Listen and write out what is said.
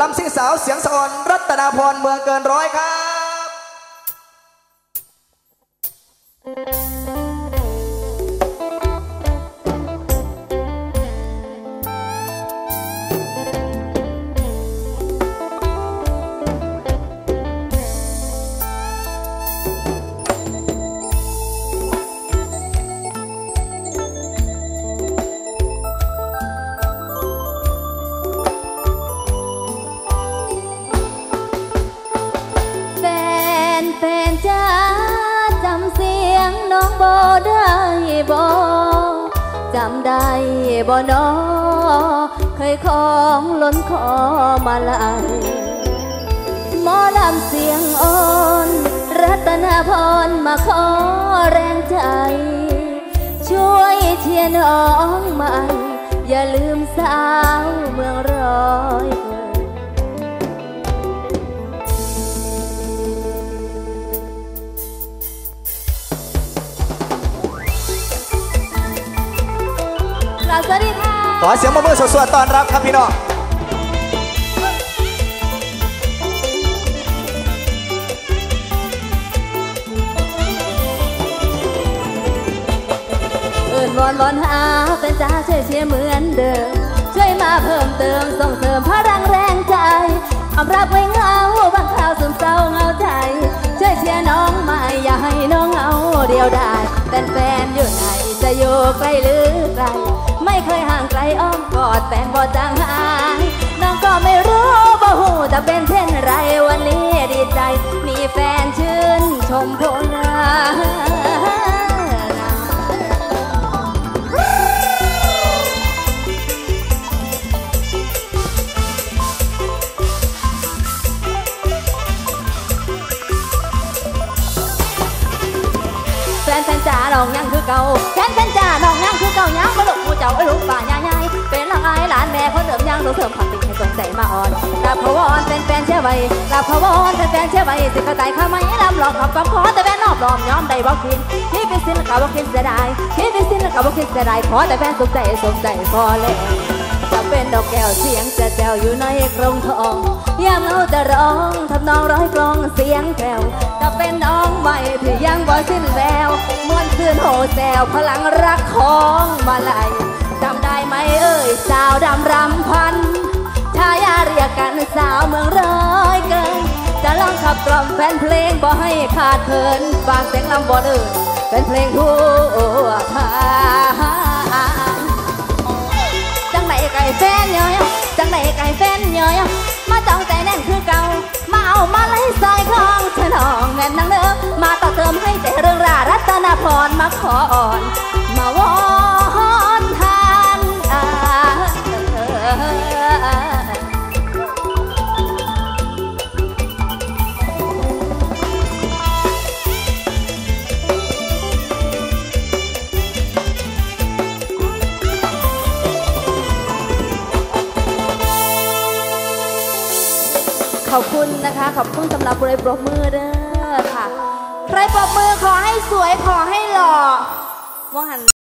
ลำซิ่งสาวเสียงสะออนรัตนาพรเมืองเกินร้อยครับ บ่ได้บ่จำได้บ่นอเคยของล้นคอมาลายหมอลำเสียงอ่อน รัตนพรมาขอแรงใจ ช่วยเชียร์น้องใหม่ อย่าลืมสาวเมืองร้อย สวัสดีค่ะ ขอเสียงมือสวดๆต้อนรับครับพี่น้องเอิญวอนวอนหาเป็นจ้าช่วยเชียร์เหมือนเดิม ช่วยมาเพิ่มเติมส่ง อยู่ใกล้หรือไกล ไม่เคยห่างไกลอ้อมกอดแฟนบ่จางหาย น้องก็ไม่รู้บ่หูจะเป็นเช่นไรวันนี้ดีใจ มีแฟนชื่นชมพลา น้องยังคือเก่าแค้นแขนจ้าน้องยังคือเก่ายังมาลุกมูเจ้าไอ้ลูกป่าใหญ่ๆเป็นลังไอ้หลานแม่คนเดิมยังรู้เสริมผักติ่งให้สงใจมาอ่อนลาพวอนเป็นแฟนเชื่อไว้ลาพวอนเป็นแฟนเชื่อไว้สิกระต่ายข้าไม่ลำหลอกขับกับขอแต่แฟนนอบรอมย้อมได้บอกกินที่เป็นสิ้นกับบอกกินเสียดายที่เป็นสิ้นกับบอกกินเสียดายขอแต่แฟนสุขใจสมใจพอแล้ว จะเป็นดอกแก้วเสียงจะแจวอยู่ในกรงทองยามเงาจะร้องทำนองร้อยกลองเสียงแผ่วจะเป็นน้องใหม่ที่ยังบ่สิ้นแววมวนคืนโหแซวพลังรักของมาลายจำได้ไหมเอ่ยสาวดำรำพันชายาเรียกกันสาวเมืองร้อยเกินจะลองขับกล่อมแฟนเพลงบ่ให้ขาดเคินฝากเสียงลำบ่เดินเป็นเพลงทั่วทา ไดไก่แฟนย่อยมาจ้องใจแน่นคือเก่า มาเอามาไล่ซอยคลองฉนองแน่นนังเนื้อมาต่อเติมให้ใจเรื่องรารัตนาพรมาขออ่อน มาวอน ขอบคุณนะคะ ขอบคุณสำหรับใครปรบมือเด้อค่ะ ใครปรบมือขอให้สวยขอให้หล่อว่าหัน